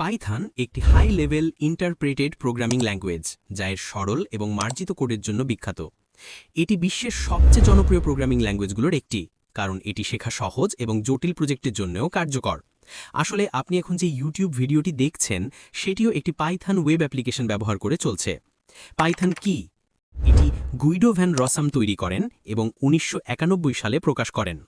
Python একটি high level interpreted programming language যা এর সরল এবং মার্জিত কোডের জন্য বিখ্যাত। এটি বিশ্বের সবচেয়ে জনপ্রিয় প্রোগ্রামিং ল্যাঙ্গুয়েজগুলোর একটি, কারণ এটি শেখা সহজ এবং জটিল প্রজেক্টের জন্যও কার্যকর। আসলে আপনি এখন যে ইউটিউব ভিডিওটি দেখছেন, সেটিও একটি পাইথান ওয়েব অ্যাপ্লিকেশন ব্যবহার করে চলছে। পাইথান কি? এটি গুইডো ভ্যান রসাম তৈরি করেন এবং উনিশশো একানব্বই সালে প্রকাশ করেন।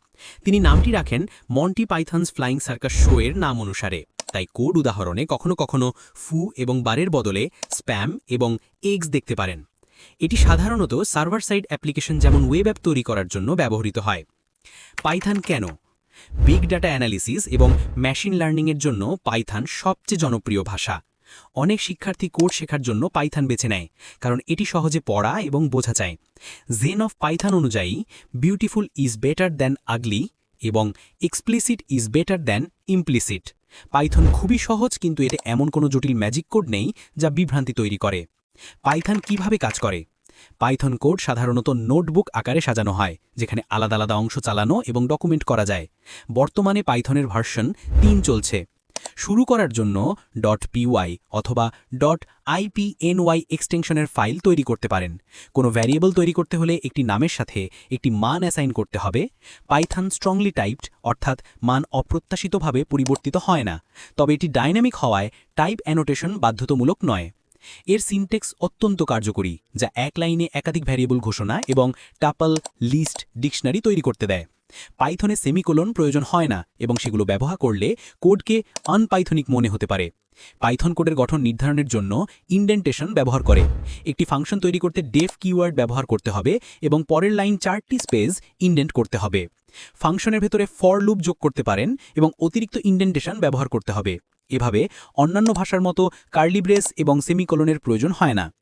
তিনি নামটি রাখেন Monty Python's flying circus show এর নাম অনুসারে। তাই কোড উদাহরণে কখনো কখনো ফু এবং বারের বদলে স্প্যাম এবং এগস দেখতে পারেন। এটি সাধারণত সার্ভার সাইড অ্যাপ্লিকেশন যেমন ওয়েব অ্যাপ তৈরি করার জন্য ব্যবহৃত হয়। পাইথান কেন? বিগ ডাটা অ্যানালিসিস এবং মেশিন লার্নিংয়ের জন্য পাইথান সবচেয়ে জনপ্রিয় ভাষা। অনেক শিক্ষার্থী কোড শেখার জন্য পাইথান বেছে নেয়, কারণ এটি সহজে পড়া এবং বোঝা যায়। জেন অফ পাইথান অনুযায়ী beautiful is better than ugly এবং explicit is better than implicit Python খুবই সহজ, কিন্তু এতে এমন কোনো জটিল ম্যাজিক কোড নেই যা বিভ্রান্তি তৈরি করে। পাইথন কীভাবে কাজ করে? পাইথন কোড সাধারণত নোটবুক আকারে সাজানো হয়, যেখানে আলাদা আলাদা অংশ চালানো এবং ডকুমেন্ট করা যায়। বর্তমানে পাইথনের ভার্সন তিন চলছে। শুরু করার জন্য. ডট পিওয়াই অথবা. ডট আইপিএনওয়াই এক্সটেনশনের ফাইল তৈরি করতে পারেন। কোনো ভ্যারিয়েবল তৈরি করতে হলে একটি নামের সাথে একটি মান অ্যাসাইন করতে হবে। পাইথান স্ট্রংলি টাইপড অর্থাৎ মান অপ্রত্যাশিতভাবে পরিবর্তিত হয় না। তবে এটি ডাইনামিক হওয়ায় টাইপ অ্যানোটেশন বাধ্যতামূলক নয়। এর সিনটেক্স অত্যন্ত কার্যকরী, যা এক লাইনে একাধিক ভ্যারিয়েবল ঘোষণা এবং টাপল লিস্ট ডিকশনারি তৈরি করতে দেয়। পাইথনে সেমিকোলন প্রয়োজন হয় না এবং সেগুলো ব্যবহার করলে কোডকে আনপাইথনিক মনে হতে পারে। পাইথন কোডের গঠন নির্ধারণের জন্য ইন্ডেন্টেশন ব্যবহার করে। একটি ফাংশন তৈরি করতে ডেফ কিওয়ার্ড ব্যবহার করতে হবে এবং পরের লাইন চারটি স্পেস ইন্ডেন্ট করতে হবে। ফাংশনের ভেতরে ফর লুপ যোগ করতে পারেন এবং অতিরিক্ত ইন্ডেন্টেশন ব্যবহার করতে হবে। এভাবে অন্যান্য ভাষার মতো কার্লিব্রেস এবং সেমিকোলনের প্রয়োজন হয় না।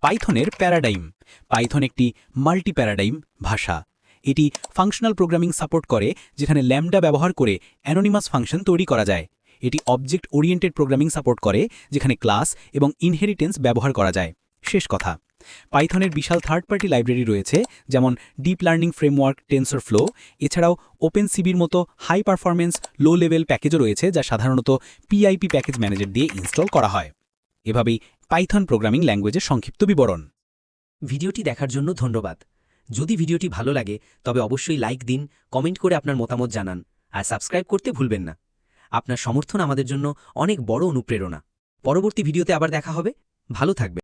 পাইথনের প্যারাডাইম। পাইথন একটি মাল্টি প্যারাডাইম ভাষা। এটি ফাংশনাল প্রোগ্রামিং সাপোর্ট করে, যেখানে ল্যামডা ব্যবহার করে অ্যানোনিমাস ফাংশন তৈরি করা যায়। এটি অবজেক্ট ওরিয়েন্টেড প্রোগ্রামিং সাপোর্ট করে, যেখানে ক্লাস এবং ইনহেরিটেন্স ব্যবহার করা যায়। শেষ কথা। পাইথনের বিশাল থার্ড পার্টি লাইব্রেরি রয়েছে, যেমন deep learning framework TensorFlow এছাড়াও ওপেন সিবির মতো হাই পারফরমেন্স লো লেভেল প্যাকেজও রয়েছে, যা সাধারণত পিআইপি প্যাকেজ ম্যানেজার দিয়ে ইনস্টল করা হয়। এভাবেই পাইথন প্রোগ্রামিং ল্যাঙ্গুয়েজের সংক্ষিপ্ত বিবরণ। ভিডিওটি দেখার জন্য ধন্যবাদ। যদি ভিডিওটি ভালো লাগে, তবে অবশ্যই লাইক দিন, কমেন্ট করে আপনার মতামত জানান, আর সাবস্ক্রাইব করতে ভুলবেন না। আপনার সমর্থন আমাদের জন্য অনেক বড় অনুপ্রেরণা। পরবর্তী ভিডিওতে আবার দেখা হবে। ভালো থাকবে